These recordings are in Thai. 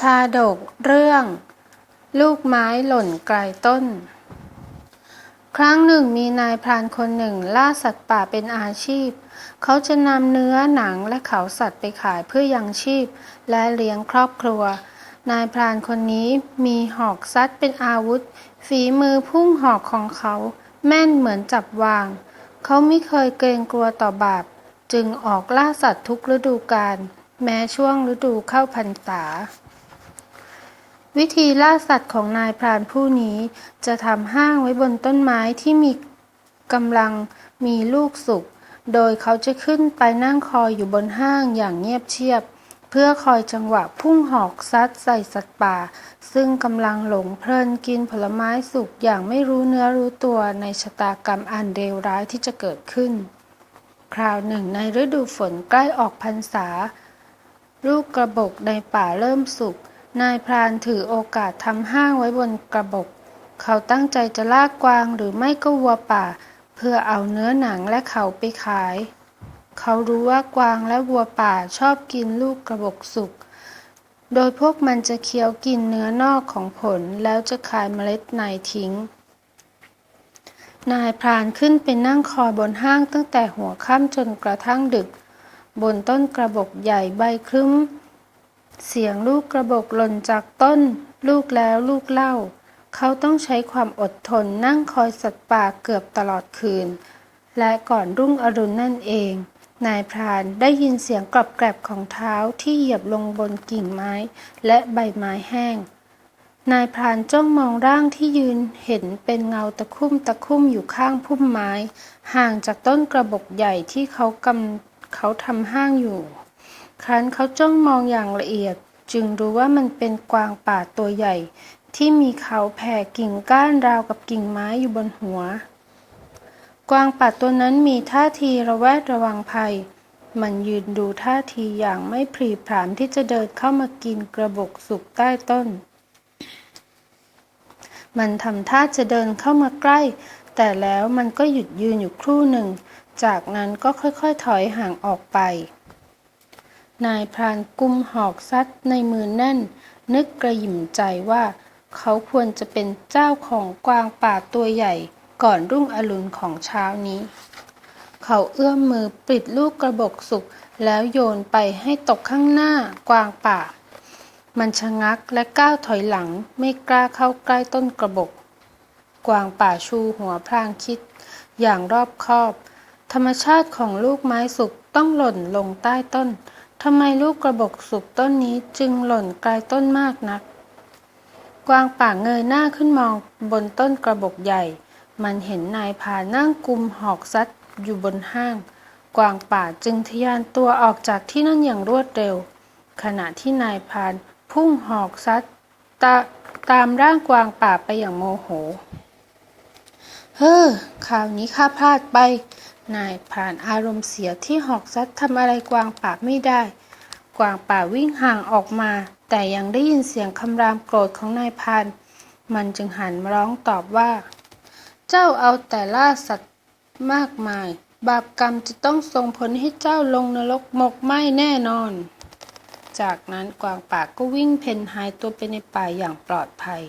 ชาดกเรื่อง ลูกไม้หล่นไกลต้น ครั้งหนึ่งมีนายพรานคนหนึ่งล่าสัตว์ป่าเป็นอาชีพ เขาจะนำเนื้อหนังและเขาสัตว์ไปขายเพื่อยังชีพ และเลี้ยงครอบครัว นายพรานคนนี้มีหอกซัดเป็นอาวุธ ฝีมือพุ่งหอกของเขา แม่นเหมือนจับวาง เขาไม่เคยเกรงกลัวต่อบาป จึงออกล่าสัตว์ทุกฤดูกาลแม้ช่วงฤดูเข้าพรรษา วิธีล่าสัตว์ของนายพรานผู้นี้ จะทำห้างไว้บนต้นไม้ที่มีกำลังมีลูกสุก โดยเขาจะขึ้นไปนั่งคอยอยู่บนห้างอย่างเงียบเชียบ เพื่อคอยจังหวะพุ่งหอกซัดใส่สัตว์ป่า ซึ่งกำลังหลงเพลินกินผลไม้สุกอย่างไม่รู้เนื้อรู้ตัวในชะตากรรมอันเลวร้ายที่จะเกิดขึ้น คราวหนึ่งในฤดูฝนใกล้ออกพรรษา ลูกกระบกในป่าเริ่มสุก นายพรานถือโอกาสทำห้างไว้บนกระบอกเขาตั้งใจจะลากกวางหรือไม่ก็วัวป่า เพื่อเอาเนื้อหนังและเขาไปขาย เขารู้ว่ากวางและวัวป่าชอบกินลูกกระบอกสุก โดยพวกมันจะเคี้ยวกินเนื้อนอกของผลแล้วจะคายเมล็ดในทิ้ง นายพรานขึ้นไปนั่งคอยบนห้างตั้งแต่หัวค่ำจนกระทั่งดึก บนต้นกระบอกใหญ่ใบครึ้ม เสียงลูกกระบอกหล่นจากต้น ลูกแล้วลูกเล่า เขาต้องใช้ความอดทนนั่งคอยสัตว์ป่าเกือบตลอดคืน และก่อนรุ่งอรุณนั่นเอง นายพรานได้ยินเสียงกรอบแกรบของเท้าที่เหยียบลงบนกิ่งไม้ และใบไม้แห้ง นายพรานจ้องมองร่างที่ยืนเห็นเป็นเงาตะคุ่มตะคุ่มอยู่ข้างพุ่มไม้ ห่างจากต้นกระบอกใหญ่ที่เขากำเขาทำห้างอยู่ ครั้นเขาจ้องมองอย่างละเอียด จึงรู้ว่ามันเป็นกวางป่าตัวใหญ่ ที่มีเขาแผ่กิ่งก้านราวกับกิ่งไม้อยู่บนหัว กวางป่าตัวนั้นมีท่าทีระแวดระวังภัย มันยืนดูท่าทีอย่างไม่พรีพรามที่จะเดินเข้ามากินกระบอกสุกใต้ต้น มันทำท่าจะเดินเข้ามาใกล้ แต่แล้วมันก็หยุดยืนอยู่ครู่หนึ่ง จากนั้นก็ค่อยๆถอยห่างออกไป นายพรานกุมหอกซัดในมือแน่น นึกกระหยิ่มใจว่า เขาควรจะเป็นเจ้าของกวางป่าตัวใหญ่ก่อนรุ่งอรุณของเช้านี้ เขาเอื้อมมือปิดลูกกระบอกสุกแล้วโยนไปให้ตกข้างหน้ากวางป่า มันชะงักและก้าวถอยหลังไม่กล้าเข้าใกล้ต้นกระบอก กวางป่าชูหัวพลางคิด อย่างรอบคอบ ธรรมชาติของลูกไม้สุกต้องหล่นลงใต้ต้น ทำไมลูกกระบอกสุกต้นนี้จึงหล่นไกลต้นมากนัก กวางป่าเงยหน้าขึ้นมองบนต้นกระบอกใหญ่ มันเห็นนายพานั่งกุมหอกซัดอยู่บนห้าง กวางป่าจึงทะยานตัวออกจากที่นั่นอย่างรวดเร็ว ขณะที่นายพานพุ่งหอกซัดตาตามร่างกวางป่าไปอย่างโมโห เฮ้อข่าวนี้ข้าพลาดไป นายผ่านอารมณ์เสียที่หอกซัดทำอะไรกวางป่าไม่ได้ กวางป่าวิ่งห่างออกมา แต่ยังได้ยินเสียงคำรามโกรธของนายพาน มันจึงหันมาร้องตอบว่า เจ้าเอาแต่ล่าสัตว์มากมาย บาปกรรมจะต้องส่งผลให้เจ้าลงนรกหมกไหม้แน่นอน จากนั้นกวางป่าก็วิ่งเพ่นหายตัวไปในป่าอย่างปลอดภัย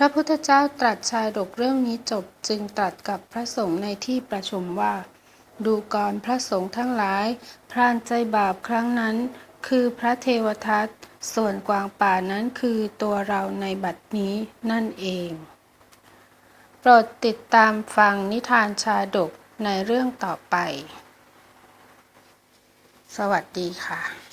พระพุทธเจ้าตรัสชาดกเรื่องนี้จบจึงตรัสกับพระสงฆ์ในที่ประชุมว่า ดูก่อนพระสงฆ์ทั้งหลาย พรานใจบาปครั้งนั้น คือพระเทวทัตส่วนกวางป่านั้นคือตัวเราในบัดนี้นั่นเอง โปรดติดตามฟังนิทานชาดกในเรื่องต่อไป สวัสดีค่ะ